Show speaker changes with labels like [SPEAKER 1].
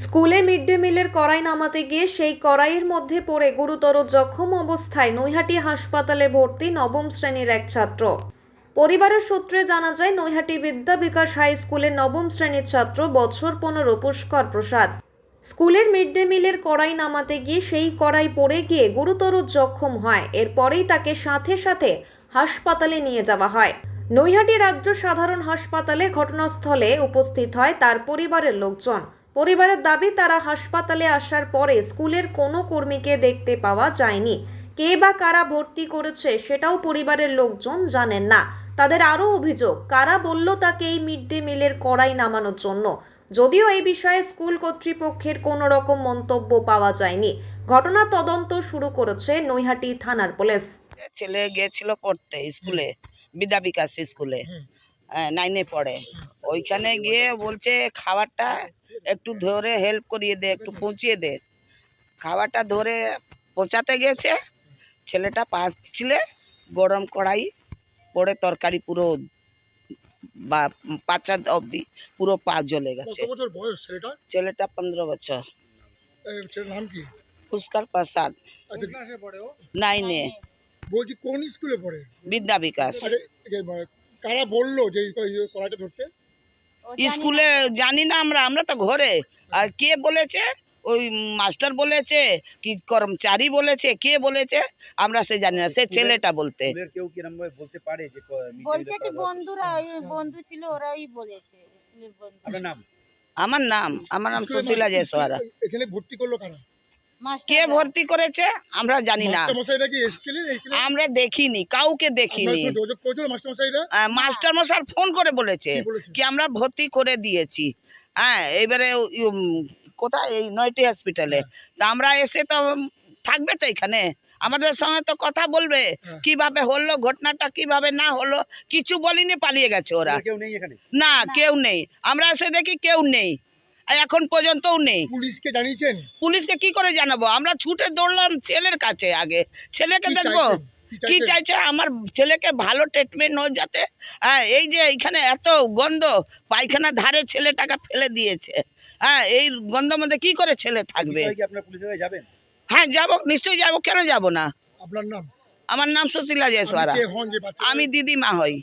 [SPEAKER 1] স্কুলে mid day মিলের কড়াই নামাতে গিয়ে সেই কড়াইয়ের মধ্যে পড়ে গুরুতর জখম অবস্থায় নৈহাটি হাসপাতালে ভর্তি নবম শ্রেণির এক ছাত্র। পরিবারের সূত্রে জানা যায়, নৈহাটি বিদ্যা বিকাশ হাই স্কুলের নবম শ্রেণির ছাত্র বছর পনেরো পুষ্কর প্রসাদ। স্কুলের মিড ডে মিলের কড়াই নামাতে গিয়ে সেই কড়াই পড়ে গিয়ে গুরুতর জখম হয়। এরপরেই তাকে সাথে সাথে হাসপাতালে নিয়ে যাওয়া হয়। নৈহাটি রাজ্য সাধারণ হাসপাতালে ঘটনাস্থলে উপস্থিত হয় তার পরিবারের লোকজন। পরিবারের দাবি তারা হাসপাতালে আসার পরে স্কুলের কোনো কর্মীকে দেখতে পাওয়া যায়নি। কে বা কারা ভর্তি করেছে সেটাও পরিবারের লোকজন জানেন না। তাদের আরও অভিযোগ কারা বলল তাকে এই মিড ডে মিলের কড়াই নামানোর জন্য। যদিও এই বিষয়ে স্কুল কর্তৃপক্ষের কোনো রকম মন্তব্য পাওয়া যায়নি। ঘটনা তদন্ত শুরু করেছে নৈহাটি থানার পুলিশ।
[SPEAKER 2] ছেলে গিয়েছিল পড়তে স্কুলে বিদ্যা বিকাশ স্কুলে নাইনে পড়ে। ওইখানে গিয়ে বলছে খাবারটা একটু ধরে হেল্প করিয়ে দে একটু পৌঁছিয়ে দে। খাবারটা ধরে পৌঁছাতে গেছে। ছেলেটা পাচ্ছিলে গরম কড়াই পড়ে তরকারি পুরো বা পাঁচা অবধি পুরো পা জ্বলে গেছে।
[SPEAKER 3] ছেলেটা?
[SPEAKER 2] ছেলেটা পনেরো বছর।
[SPEAKER 3] নাম কি?
[SPEAKER 2] পুষ্কর প্রসাদ।
[SPEAKER 3] আচ্ছা
[SPEAKER 2] নাইনে
[SPEAKER 3] বলছি কোন স্কুলে পড়ে?
[SPEAKER 2] বিদ্যা বিকাশ।
[SPEAKER 3] কারা বলল যে এই কড়াইটা ধরতে?
[SPEAKER 2] স্কুলে জানি না আমরা আমরা তো ঘরে। আর কে বলেছে? ওই মাস্টার বলেছে কি কর্মচারী বলেছে কে বলেছে? আমরা সে জানি না সে ছেলেটা বলতে।
[SPEAKER 4] কেউ কিরম ভাবে বলতে পারে যে ক-
[SPEAKER 5] বলছে কি বন্ধুরা ওই বন্ধু ছিল ওরাই বলেছে স্কুলের বন্ধু।
[SPEAKER 2] আমার নাম আমার নাম সুশীলা জয়সওয়ারা।
[SPEAKER 3] এখানে ভর্তি করল কারা?
[SPEAKER 2] কে ভর্তি করেছে আমরা জানি না। আমরা দেখিনি কাউকে দেখিনি। মাস্টার মশাই ফোন করে বলেছে
[SPEAKER 3] কি
[SPEAKER 2] আমরা ভর্তি করে দিয়েছি। হ্যাঁ এবারে কোথায়? এই নয়টি হসপিটালে। তা আমরা এসে তো থাকবে তো এখানে? আমাদের সঙ্গে তো কথা বলবে।
[SPEAKER 3] হ্যাঁ।
[SPEAKER 2] কীভাবে হলো ঘটনাটা কীভাবে না হলো কিছু বলিনি পালিয়ে গেছে ওরা।
[SPEAKER 4] কেউ নেই এখানে?
[SPEAKER 2] না কেউ নেই। আমরা এসে দেখি কেউ নেই। এখন পর্যন্তও নেই।
[SPEAKER 3] পুলিশকে জানিয়েছেন?
[SPEAKER 2] পুলিশকে কি করে জানাব? আমরা ছুটে দৌড়লাম ছেলের কাছে আগে। ছেলেকে দেখব? কি চাইছে? আমার ছেলেকে ভালো ট্রিটমেন্ট হয় যাতে হ্যাঁ এই যে এখানে এত গন্ধ পায়খানা ধারে ছেলেটাকে ফেলে দিয়েছে। হ্যাঁ এই গন্ধ মধ্যে কি করে ছেলে থাকবে? হ্যাঁ যাব। নিশ্চয়ই যাব। কেন যাব না?
[SPEAKER 3] আপনার নাম?
[SPEAKER 2] আমার নাম সুশীলা জয়সওয়ারা
[SPEAKER 3] বাচ্চা
[SPEAKER 2] আমি দিদিমা হই।